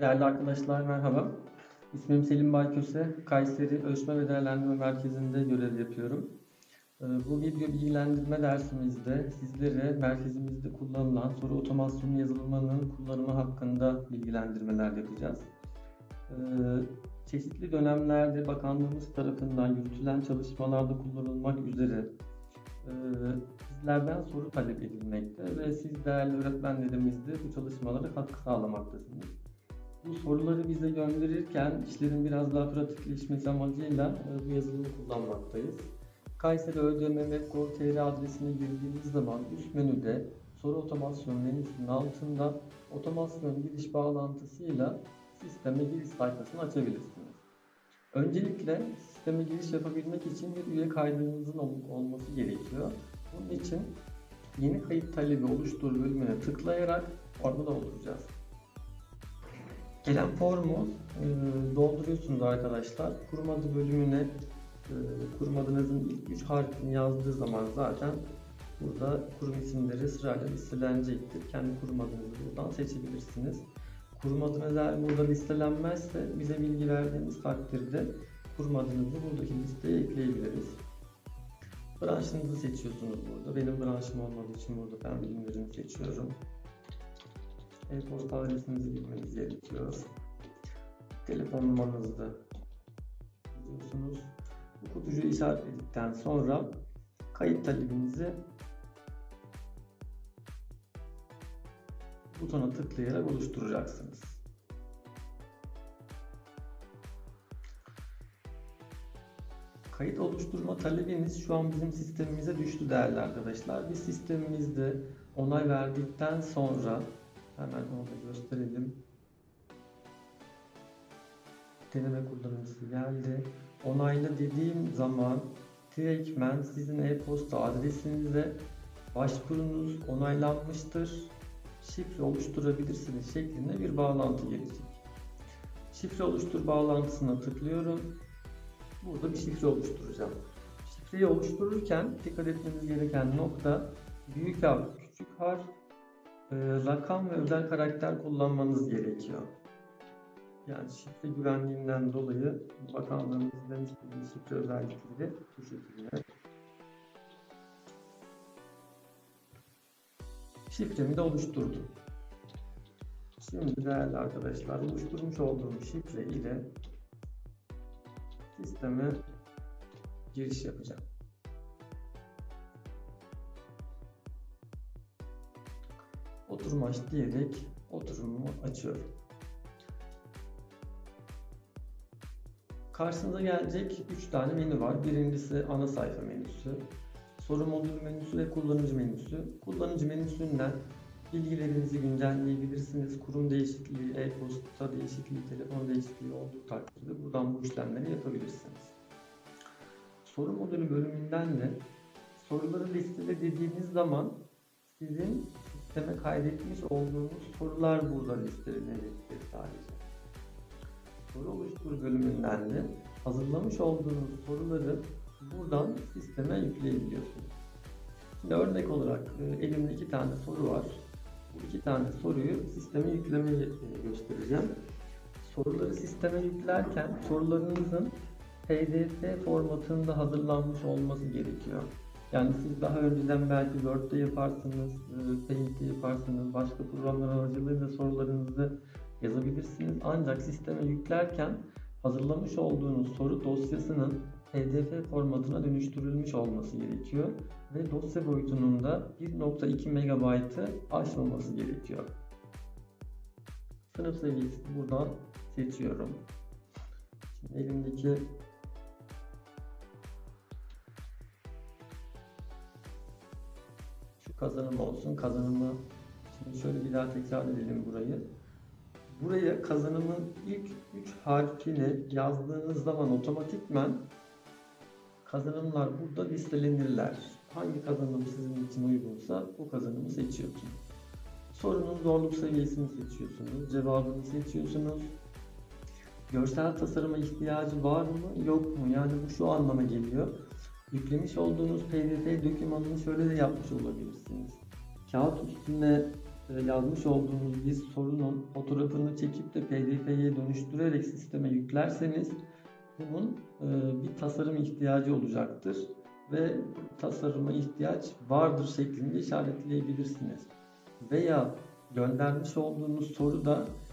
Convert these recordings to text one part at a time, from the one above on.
Değerli arkadaşlar merhaba. İsmim Selim Bayköse. Kayseri Ölçme ve Değerlendirme Merkezi'nde görev yapıyorum. Ee, Bu video bilgilendirme dersimizde sizlere merkezimizde kullanılan soru otomasyonu yazılımının kullanımı hakkında bilgilendirmeler yapacağız. Ee, Çeşitli dönemlerde bakanlığımız tarafından yürütülen çalışmalarda kullanılmak üzere e, sizlerden soru talep edilmekte ve siz değerli öğretmenlerimiz de bu çalışmalara katkı sağlamaktasınız. Bu soruları bize gönderirken işlerin biraz daha pratikleşmesi amacıyla e, bu yazılımı kullanmaktayız. Kayseri ÖDM.gov.tr adresine girdiğiniz zaman üst menüde soru otomasyon menüsünün altında otomasyon giriş bağlantısıyla sisteme giriş sayfasını açabilirsiniz. Öncelikle sisteme giriş yapabilmek için bir üye kaydınızın ol- olması gerekiyor. Bunun için yeni kayıt talebi oluştur bölümüne tıklayarak formu dolduracağız. Gelen formu e, dolduruyorsunuz arkadaşlar. Kurum adı bölümüne e, kurum adınızın ilk üç harfini yazdığı zaman zaten burada kurum isimleri sırayla listelenecektir. Kendi kurum adınızı buradan seçebilirsiniz. Kurum adınız eğer burada listelenmezse bize bilgi verdiğiniz takdirde kurum adınızı buradaki listeye ekleyebiliriz. Branşınızı seçiyorsunuz burada. Benim branşım olmadığı için burada fen bilimlerini seçiyorum. E-posta adresinizi girmeniz gerekiyor. Telefon numaranızı yazıyorsunuz. Bu kutucuğu işaretledikten sonra kayıt talebinizi butona tıklayarak oluşturacaksınız. Kayıt oluşturma talebiniz şu an bizim sistemimize düştü değerli arkadaşlar. Biz sistemimizde onay verdikten sonra hemen onu da gösterelim. Deneme kullanıcısı geldi. Onayla dediğim zaman direktmen sizin e-posta adresinize başvurunuz onaylanmıştır şifre oluşturabilirsiniz şeklinde bir bağlantı gelecek. Şifre oluştur bağlantısına tıklıyorum. Burada bir şifre oluşturacağım. Şifreyi oluştururken dikkat etmeniz gereken nokta büyük harf, küçük harf, e, rakam ve özel karakter kullanmanız gerekiyor. Yani şifre güvenliğinden dolayı bakanlığın bizden istediği şifre özellikleri bu şekilde. Şifremi de oluşturdum. Şimdi değerli arkadaşlar oluşturmuş olduğum şifre ile sisteme giriş yapacağım. Oturum aç diyerek oturumumu açıyorum. Karşınıza gelecek 3 tane menü var. Birincisi ana sayfa menüsü, soru modül menüsü ve kullanıcı menüsü. Kullanıcı menüsünden bilgilerinizi güncelleyebilirsiniz. Kurum değişikliği, e-posta değişikliği, telefon değişikliği olduğu takdirde buradan bu işlemleri yapabilirsiniz. Soru modülü bölümünden de soruları listele dediğiniz zaman sizin sisteme kaydetmiş olduğunuz sorular burada listelenecektir sadece. Soru oluştur bölümünden de hazırlamış olduğunuz soruları buradan sisteme yükleyebiliyorsunuz. Şimdi örnek olarak e, elimde iki tane soru var. Bu iki tane soruyu sisteme yüklemeyi e, göstereceğim. Soruları sisteme yüklerken sorularınızın PDF formatında hazırlanmış olması gerekiyor. Yani siz daha önceden belki Word'de yaparsınız, e, Paint'te yaparsınız, başka programlar aracılığıyla sorularınızı yazabilirsiniz. Ancak sisteme yüklerken hazırlamış olduğunuz soru dosyasının PDF formatına dönüştürülmüş olması gerekiyor ve dosya boyutunun da 1.2 MB'ı aşmaması gerekiyor. Sınıf seviyesini buradan seçiyorum. Şimdi elimdeki kazanım olsun. Kazanımı şimdi şöyle bir daha tekrar edelim burayı. Buraya kazanımın ilk 3 harfini yazdığınız zaman otomatikman kazanımlar burada listelenirler. Hangi kazanım sizin için uygunsa o kazanımı seçiyorsunuz. Sorunun zorluk seviyesini seçiyorsunuz, cevabını seçiyorsunuz. Görsel tasarıma ihtiyacı var mı, yok mu? Yani bu şu anlama geliyor. Yüklemiş olduğunuz PDF dokümanını şöyle de yapmış olabilirsiniz. Kağıt üstüne e, yazmış olduğunuz bir sorunun fotoğrafını çekip de PDF'ye dönüştürerek sisteme yüklerseniz bunun e, bir tasarım ihtiyacı olacaktır ve tasarıma ihtiyaç vardır şeklinde işaretleyebilirsiniz. Veya göndermiş olduğunuz soruda e,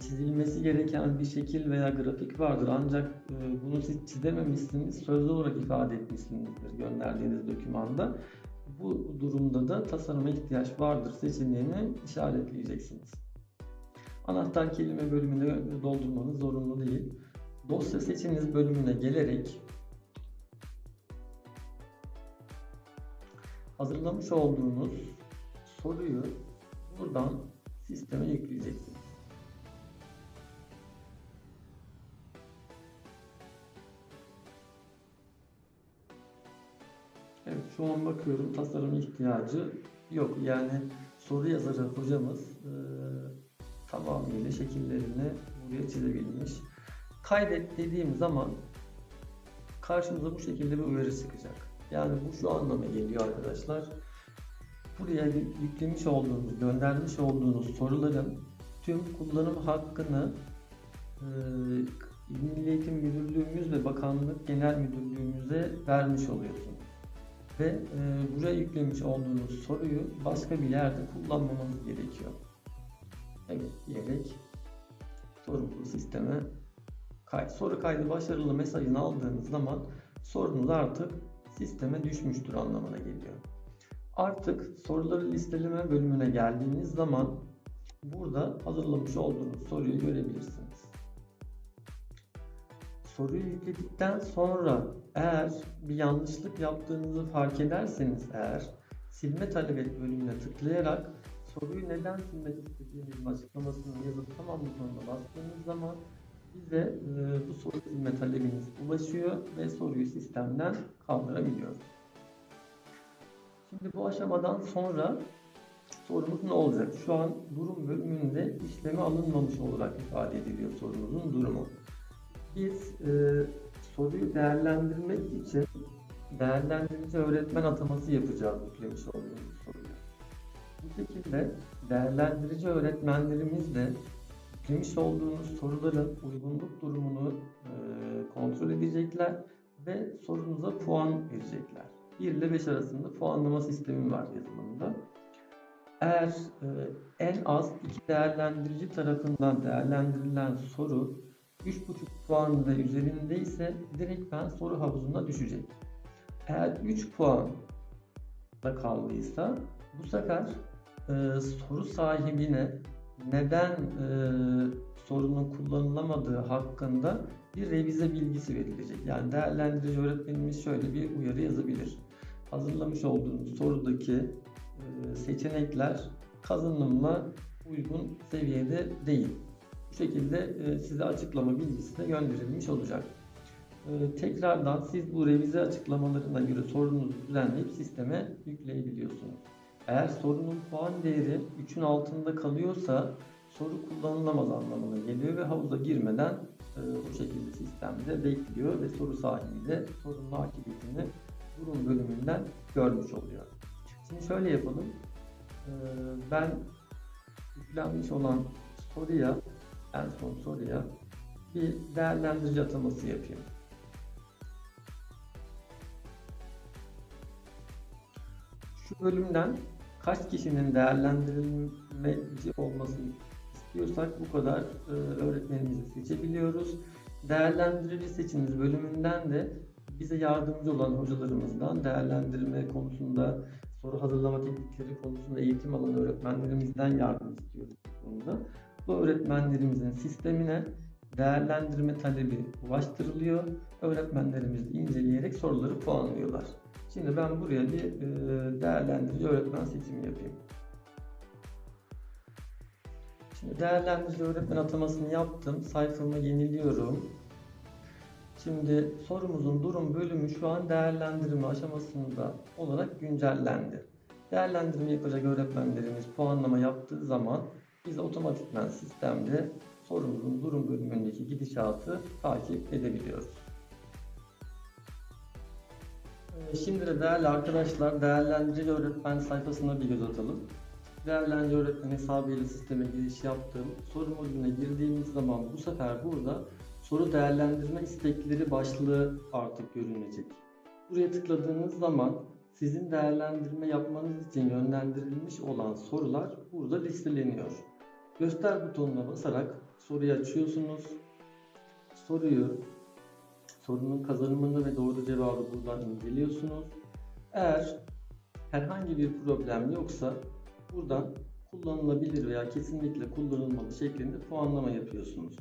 çizilmesi gereken bir şekil veya grafik vardır ancak e, bunu siz çizememişsiniz, sözlü olarak ifade etmişsinizdir gönderdiğiniz dokümanda. Bu durumda da tasarıma ihtiyaç vardır seçeneğini işaretleyeceksiniz. Anahtar kelime bölümünü doldurmanız zorunlu değil. Dosya seçiniz bölümüne gelerek hazırlamış olduğunuz soruyu buradan sisteme yükleyeceksiniz. Şu an bakıyorum tasarım ihtiyacı yok. Yani soru yazarı hocamız e, tamamıyla şekillerini buraya çizebilmiş. Kaydet dediğim zaman karşımıza bu şekilde bir uyarı çıkacak. Yani bu şu anlama geliyor arkadaşlar. Buraya yüklemiş olduğunuz, göndermiş olduğunuz soruların tüm kullanım hakkını e, Milli Eğitim Müdürlüğümüz ve Bakanlık Genel Müdürlüğümüze vermiş oluyorsunuz. Ve e, buraya yüklemiş olduğunuz soruyu başka bir yerde kullanmamanız gerekiyor. Evet diyerek sorumlu sisteme kay soru kaydı başarılı mesajını aldığınız zaman sorunuz artık sisteme düşmüştür anlamına geliyor. Artık soruları listeleme bölümüne geldiğiniz zaman burada hazırlamış olduğunuz soruyu görebilirsiniz. Soruyu yükledikten sonra eğer bir yanlışlık yaptığınızı fark ederseniz eğer silme talep et bölümüne tıklayarak soruyu neden silmek istediğinizin açıklamasını yazıp tamam butonuna bastığınız zaman bize e, bu soru silme talebiniz ulaşıyor ve soruyu sistemden kaldırabiliyoruz. Şimdi bu aşamadan sonra sorumuz ne olacak? Şu an durum bölümünde işleme alınmamış olarak ifade ediliyor sorumuzun durumu. Biz e, soruyu değerlendirmek için değerlendirici öğretmen ataması yapacağız yüklemiş olduğumuz soruyu. Bu şekilde değerlendirici öğretmenlerimizle yüklemiş olduğunuz soruların uygunluk durumunu e, kontrol edecekler ve sorunuza puan verecekler. 1 ile 5 arasında puanlama sistemi var yazılımda. Eğer e, en az iki değerlendirici tarafından değerlendirilen soru 3,5 puan ve üzerinde direkt ben soru havuzuna düşecek. Eğer 3 puan da kaldıysa bu sefer e, soru sahibine neden e, sorunun kullanılamadığı hakkında bir revize bilgisi verilecek. Yani değerlendirici öğretmenimiz şöyle bir uyarı yazabilir. Hazırlamış olduğunuz sorudaki e, seçenekler kazanımla uygun seviyede değil. Bu şekilde e, size açıklama bilgisi de gönderilmiş olacak. E, tekrardan siz bu revize açıklamalarına göre sorunuzu düzenleyip sisteme yükleyebiliyorsunuz. Eğer sorunun puan değeri 3'ün altında kalıyorsa soru kullanılamaz anlamına geliyor ve havuza girmeden e, bu şekilde sistemde bekliyor ve soru sahibi de sorunun akıbetini durum bölümünden görmüş oluyor. Şimdi şöyle yapalım. Ben yüklenmiş olan soruya en son soruya bir değerlendirici ataması yapayım. Şu bölümden kaç kişinin değerlendirilmeci olmasını istiyorsak bu kadar e, öğretmenimizi seçebiliyoruz. Değerlendirici seçiniz bölümünden de bize yardımcı olan hocalarımızdan değerlendirme konusunda, soru hazırlama teknikleri konusunda eğitim alan öğretmenlerimizden yardım istiyoruz bu konuda. Bu öğretmenlerimizin sistemine değerlendirme talebi ulaştırılıyor. Öğretmenlerimiz inceleyerek soruları puanlıyorlar. Şimdi ben buraya bir e, değerlendirici öğretmen seçimi yapayım. Şimdi değerlendirici öğretmen atamasını yaptım. Sayfamı yeniliyorum. Şimdi sorumuzun durum bölümü şu an değerlendirme aşamasında olarak güncellendi. Değerlendirme yapacak öğretmenlerimiz puanlama yaptığı zaman biz otomatikman sistemde sorumuzun durum bölümündeki gidişatı takip edebiliyoruz. Şimdi de değerli arkadaşlar değerlendirici öğretmen sayfasına bir göz atalım. değerlendirme öğretmen hesabıyla sisteme giriş yaptım. Soru modülüne girdiğimiz zaman bu sefer burada soru değerlendirme istekleri başlığı artık görünecek. Buraya tıkladığınız zaman sizin değerlendirme yapmanız için yönlendirilmiş olan sorular burada listeleniyor. Göster butonuna basarak soruyu açıyorsunuz. Soruyu, sorunun kazanımını ve doğru cevabı buradan inceliyorsunuz. Eğer herhangi bir problem yoksa buradan kullanılabilir veya kesinlikle kullanılmalı şeklinde puanlama yapıyorsunuz.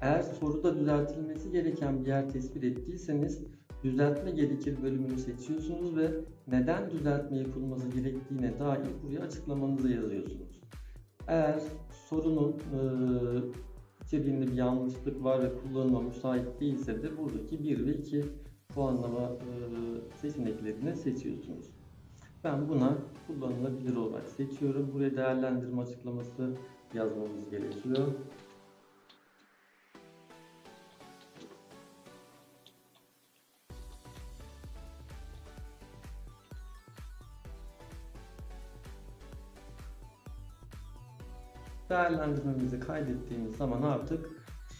Eğer soruda düzeltilmesi gereken bir yer tespit ettiyseniz düzeltme gerekir bölümünü seçiyorsunuz ve neden düzeltme yapılması gerektiğine dair buraya açıklamanızı yazıyorsunuz. Eğer sorunun e, içeriğinde bir yanlışlık var ve kullanıma müsait değilse de buradaki 1 ve 2 puanlama e, seçeneklerini seçiyorsunuz. Ben buna kullanılabilir olarak seçiyorum. Buraya değerlendirme açıklaması yazmamız gerekiyor. Değerlendirmemizi kaydettiğimiz zaman artık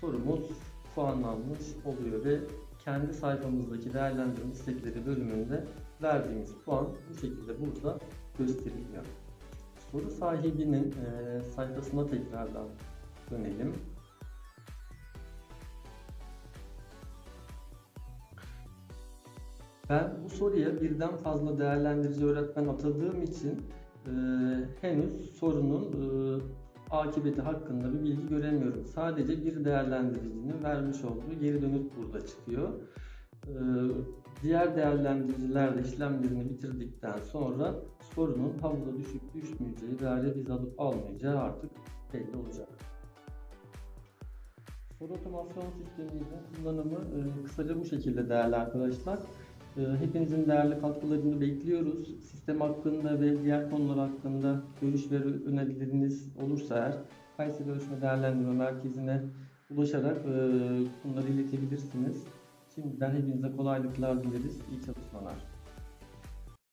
sorumuz puanlanmış oluyor ve kendi sayfamızdaki değerlendirme istekleri bölümünde verdiğimiz puan bu şekilde burada gösteriliyor. Soru sahibinin e, sayfasına tekrardan dönelim. Ben bu soruya birden fazla değerlendirici öğretmen atadığım için e, henüz sorunun e, akıbeti hakkında bir bilgi göremiyorum. Sadece bir değerlendiricinin vermiş olduğu geri dönüt burada çıkıyor. Ee, diğer değerlendiriciler de işlemlerini bitirdikten sonra sorunun havuza düşüp düşmeyeceği veya revize alıp almayacağı artık belli olacak. Soru otomasyon sistemimizin kullanımı e, kısaca bu şekilde değerli arkadaşlar. E, hepinizin değerli katkılarını bekliyoruz. Sistem hakkında ve diğer konular hakkında görüş ve önerileriniz olursa eğer Kayseri Ölçme Değerlendirme Merkezi'ne ulaşarak e, bunları iletebilirsiniz. Şimdiden hepinize kolaylıklar dileriz. İyi çalışmalar.